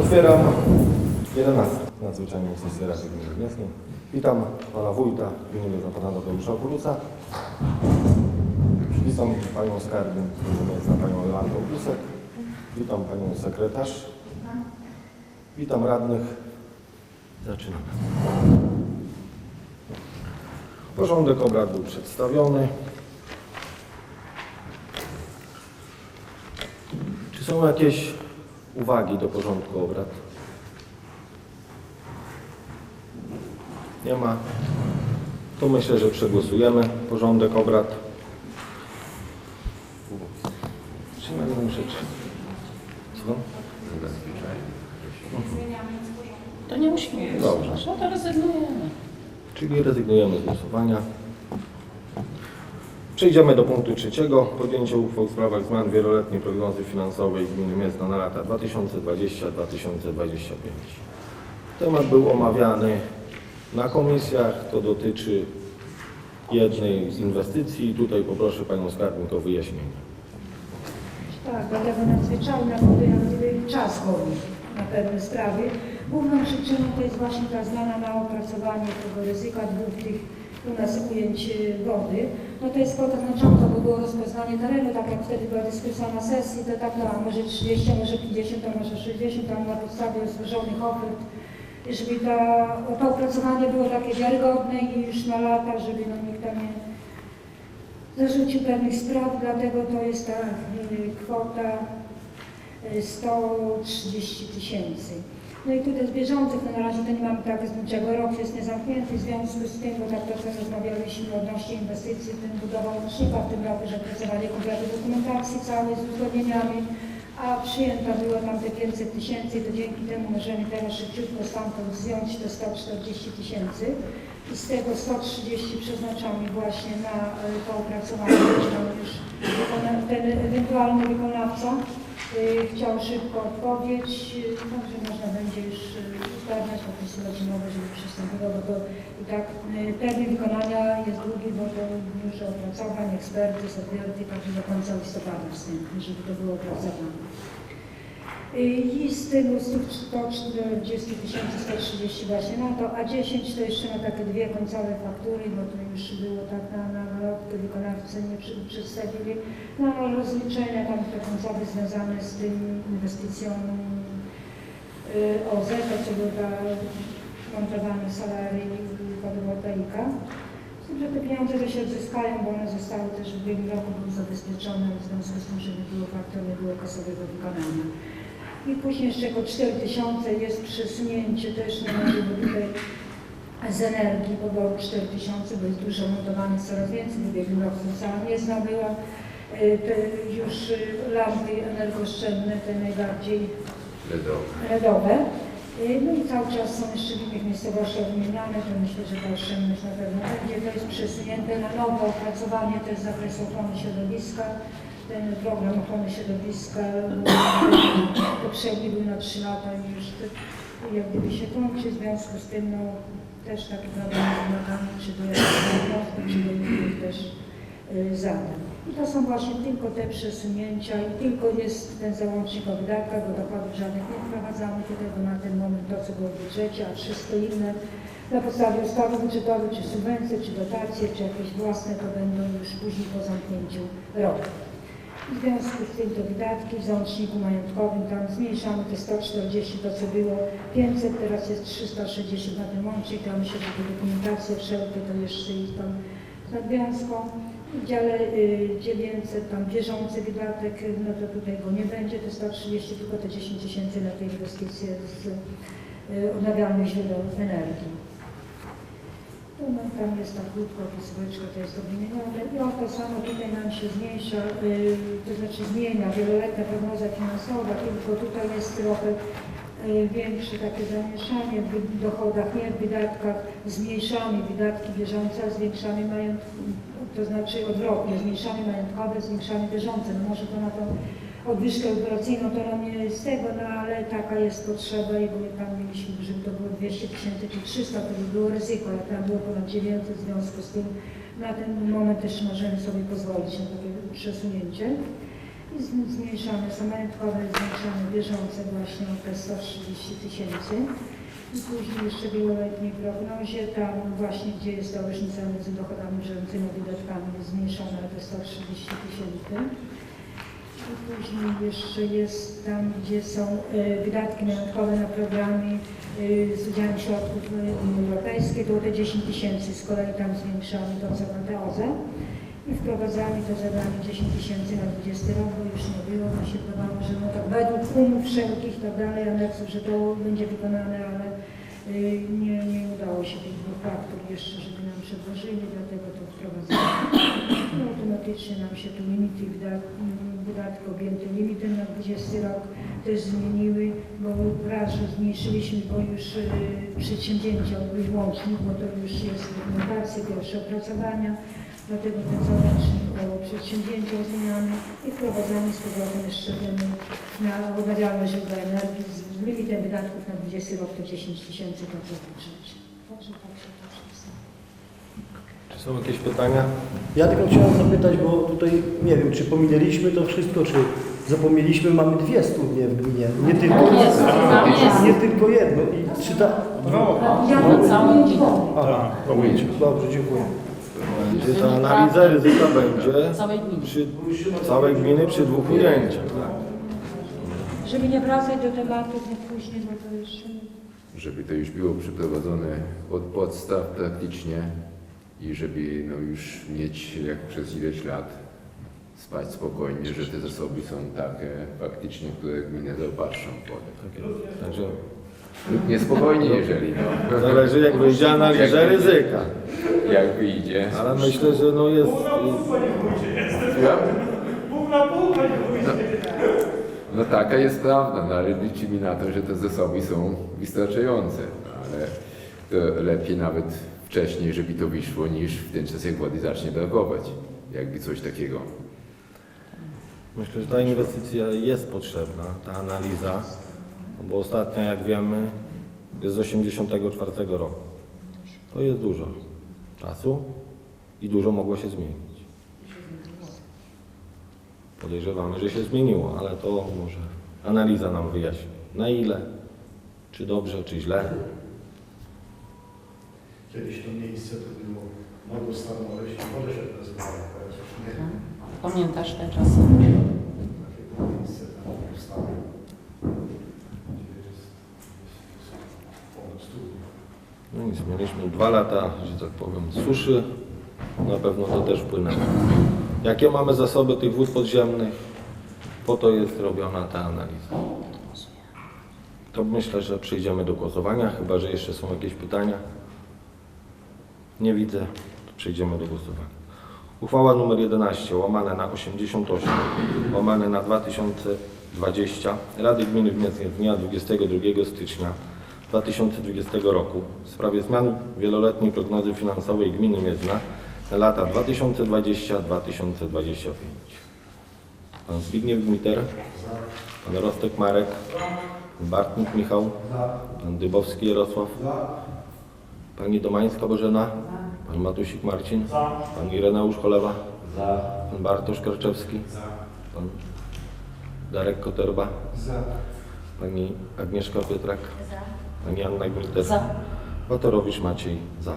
Otwieram 11 nadzwyczajną sesję Rady Gminy Gniewskiej. Witam Pana Wójta w imieniu Pana Tadeusza. Witam Panią Skarbin w imieniu Panią Joannę. Witam Panią Sekretarz. Witam radnych. Zaczynamy. Porządek obrad był przedstawiony. Czy są jakieś uwagi do porządku obrad? Nie ma. To myślę, że przegłosujemy porządek obrad. Czy ja nie muszę czytać? Co? To nie musimy. Dobrze. No to rezygnujemy. Czyli rezygnujemy z głosowania. Przejdziemy do punktu trzeciego. Podjęcie uchwał w sprawach zmian wieloletniej prognozy finansowej Gminy Miedzno na lata 2020-2025. Temat był omawiany na komisjach. To dotyczy jednej z inwestycji. Tutaj poproszę Panią Skarbnik o wyjaśnienie. Tak, dlatego nadzwyczajna, gdyby czas goni na pewne sprawy. Główną przyczyną to jest właśnie ta zmiana na opracowanie tego ryzyka dwóch tych u nas ujęć y, wody. No to jest kwota znacząca, bo było rozpoznanie terenu, tak jak wtedy była dyskusja na sesji, to tak, no a może 30, a może 50, a może 60, tam na podstawie złożonych ofert, żeby ta, to opracowanie było takie wiarygodne i już na lata, żeby no nikt tam nie zarzucił pewnych spraw, dlatego to jest ta y, kwota y, 130 tysięcy. No i tutaj z bieżących, no na razie to nie mamy z niczego, rok jest niezamknięty, w związku z tym, bo tak to co rozmawialiśmy odnośnie inwestycji, w tym budowa łącznika, w tym roku, że pracowanie kompletu dokumentacji całej z uzgodnieniami, a przyjęta było tam te 500 tysięcy, to dzięki temu możemy teraz szybciutko stamtąd zdjąć te 140 tysięcy. I z tego 130 przeznaczamy właśnie na e, to opracowanie, tam już ten ewentualny wykonawca chciał szybko odpowiedź, e, także można będzie już e, uzgadniać, podpisywać umowę, żeby przystąpiło, bo to i tak termin wykonania jest długi, bo to dużo opracowań, ekspertyz, odwierty, także do końca listopada żeby to było opracowane. I z tego 140 130 właśnie na to, a 10 to jeszcze na takie dwie końcowe faktury, bo to już było tak na, na to wykonawcy nie przy, przedstawili, na rozliczenia tam te końcowe związane z tym inwestycją y, OZE, to co było ta montowanie salarii fotowoltaika. Że te pieniądze to się odzyskają, bo one zostały też w ubiegłym roku zabezpieczone w związku z tym, że nie było faktu, nie było kasowego wykonania. I później jeszcze jako 4 tysiące jest przesunięcie też na razie, bo tutaj z energii poboru 4 tysiące, bo jest dużo montowanych coraz więcej, w ubiegłym roku cała miezna była. Y, Te już y, lampy energooszczędne, te najbardziej LEDowe. Y, No i cały czas są jeszcze w innych miejscowościach wymieniane, to myślę, że ta oszczędność na pewno będzie. To jest przesunięte na nowe opracowanie też z zakresu ochrony środowiska. Ten program ochrony środowiska y, poprzedni był na 3 lata i już jak gdyby się kończy, w związku z tym no, też taki problem z wymagami, czy do wniosków, czy do innych też y, zadań. I to są właśnie tylko te przesunięcia i tylko jest ten załącznik o wydatkach, bo dochodów żadnych nie wprowadzamy bo na ten moment to, co było w budżecie, a wszystko inne na podstawie ustawy budżetowej, czy subwencje, czy dotacje, czy jakieś własne, to będą już później po zamknięciu roku. W związku z tym to wydatki w załączniku majątkowym, tam zmniejszamy te 140, to co było 500, teraz jest 360 na tym łącznik, tam że te dokumentacje wszelkie to jeszcze i tam nadwiązką. W dziale y, 900 tam bieżący wydatek, no to tutaj go nie będzie, te 130, tylko te 10 tysięcy na te inwestycje z y, odnawialnych źródeł energii. No, no, tam jest ta krótko opisyweczka, to jest to wymienione. I o to samo tutaj nam się zmniejsza, y, to znaczy zmienia wieloletnia prognoza finansowa, tylko tutaj jest trochę y, większe takie zamieszanie w dochodach, nie w wydatkach. Zmniejszamy wydatki bieżące, a zwiększamy majątki, to znaczy odwrotnie, zmniejszamy majątkowe, zwiększamy bieżące. No może to na tą odwyżkę operacyjną to nam nie z tego, no ale taka jest potrzeba i bo tam mieliśmy, żeby to było 200 tysięcy czy 300, to by było ryzyko, jak tam było ponad 900, w związku z tym na ten moment też możemy sobie pozwolić na takie przesunięcie. i z- zmniejszone są majątkowe, zwiększone bieżące właśnie o te 130 tysięcy. I później jeszcze w wieloletniej prognozie, tam właśnie gdzie jest ta różnica między dochodami bieżącymi a wydatkami jest zmniejszona o te 130 tysięcy. Później jeszcze jest tam, gdzie są e, wydatki majątkowe na programy e, z udziałem środków e, Unii Europejskiej, to o te 10 tysięcy z kolei tam zwiększamy to co na OZE i wprowadzamy to zadanie 10 tysięcy na 20 rok, bo już nie było, mi się wydawało, że no tak według umów wszelkich i tak dalej, aneksów, że to będzie wykonane, ale nie, nie udało się tych dwóch faktur jeszcze, żeby nam przedłożyli, dlatego to wprowadzamy. No, automatycznie nam się tu limity wydat- m, wydatki objęte limitem na 20 rok też zmieniły, bo raz, że zmniejszyliśmy, bo już y, przedsięwzięcia łącznik, bo to już jest dokumentacja, pierwsze opracowania, dlatego ten załącznik do przedsięwzięcia zmieniamy i wprowadzamy z powrotem jeszcze ten na odnawialne źródła energii z limitem wydatków na 20 rok to 10 tysięcy budżecie. Także tak się to przedstawia. Czy są jakieś pytania? Ja tylko chciałem zapytać, bo tutaj nie wiem, czy pominęliśmy to wszystko, czy zapomnieliśmy, mamy dwie studnie w gminie, nie tylko, Jest, tam jest. nie tylko jedno. I czy ta... Ja nie gminy. powiem. Aha, dobrze, dziękuję. Będzie ta analiza ryzyka będzie Całej gminy. przy całej gminy przy dwóch ujęciach. Tak? Żeby nie wracać do tematów nie później, bo to jeszcze żeby to już było przeprowadzone od podstaw praktycznie i żeby no, już mieć jak przez ileś lat spać spokojnie, że te zasoby są takie faktycznie, które gminy zaopatrzą w wodę. Tak. Także Lub niespokojnie, jeżeli no, zależy jak wyjdzie analiza ryzyka. jak wyjdzie. Ale myślę, że no jest... Słucham? No, no taka jest prawda, no, ale liczymy na to, że te zasoby są wystarczające, no, ale to lepiej nawet wcześniej, żeby to wyszło, niż w ten czas, jak wody zacznie brakować. Jakby coś takiego. Myślę, że ta inwestycja jest potrzebna, ta analiza, bo ostatnia, jak wiemy, jest z 1984 roku. To jest dużo czasu i dużo mogło się zmienić. Podejrzewamy, że się zmieniło, ale to może analiza nam wyjaśni. Na ile, czy dobrze, czy źle. Kiedyś to miejsce to było, mogło stanowić, wodę się teraz już nie. Pamiętasz te czasy? Takie miejsce tam powstało. No nic, mieliśmy dwa lata, że tak powiem, suszy. Na pewno to też wpłynęło. Jakie mamy zasoby tych wód podziemnych? Po to jest robiona ta analiza. To myślę, że przejdziemy do głosowania, chyba że jeszcze są jakieś pytania. Nie widzę, przejdziemy do głosowania. Uchwała nr 11 łamane na 88 łamane na 2020 Rady Gminy Gniezno z dnia 22 stycznia 2020 roku w sprawie zmian wieloletniej prognozy finansowej Gminy Miedzna na lata 2020-2025. Pan Zbigniew Gmiter, Pan Rostek Marek, Bartnik Michał, Pan Dybowski Jarosław, Pani Domańska Bożena, Pan Matusik Marcin, Pan Ireneusz Cholewa, Pan Bartosz Karczewski, Pan Darek Koterba, Pani Agnieszka Pietrak, Pani Anna Gmiter, Za. Watorowicz Maciej za.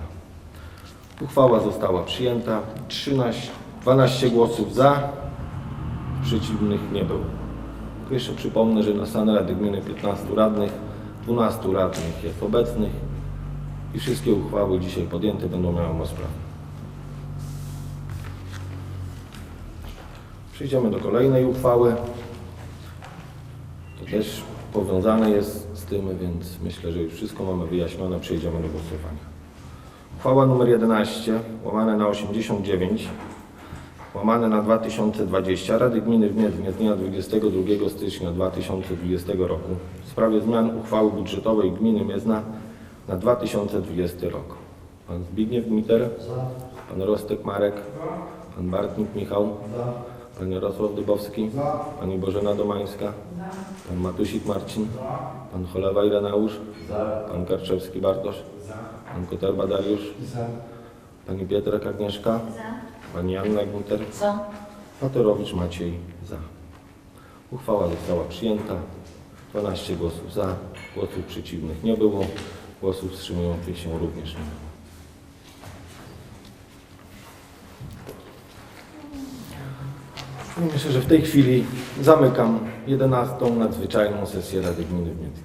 Uchwała została przyjęta. 13, 12 głosów za, przeciwnych nie było. Jeszcze przypomnę, że na stan Rady Gminy 15 radnych, 12 radnych jest obecnych i wszystkie uchwały dzisiaj podjęte będą miały moc prawną. Przejdziemy do kolejnej uchwały. To też powiązane jest z tym, więc myślę, że już wszystko mamy wyjaśnione. Przejdziemy do głosowania. Uchwała nr 11, łamane na 89, łamane na 2020 Rady Gminy w Miednie dnia 22 stycznia 2020 roku w sprawie zmian uchwały budżetowej Gminy Miedzna na 2020 rok. Pan Zbigniew Gmiter, Pan Rostek Marek, Pan Bartnik Michał, Pan Jarosław Dybowski, Pani Bożena Domańska, Pan Matusik Marcin, Pan Cholewa Ireneusz, Pan Karczewski Bartosz, Pan Koterba Dariusz, Pani Pietrek Agnieszka, Pani Anna Gunter. Patorowicz Maciej za. Uchwała została przyjęta. 12 głosów za, głosów przeciwnych nie było, głosów wstrzymujących się również nie. I Myślę, że w tej chwili zamykam 11. nadzwyczajną sesję Rady Gminy w.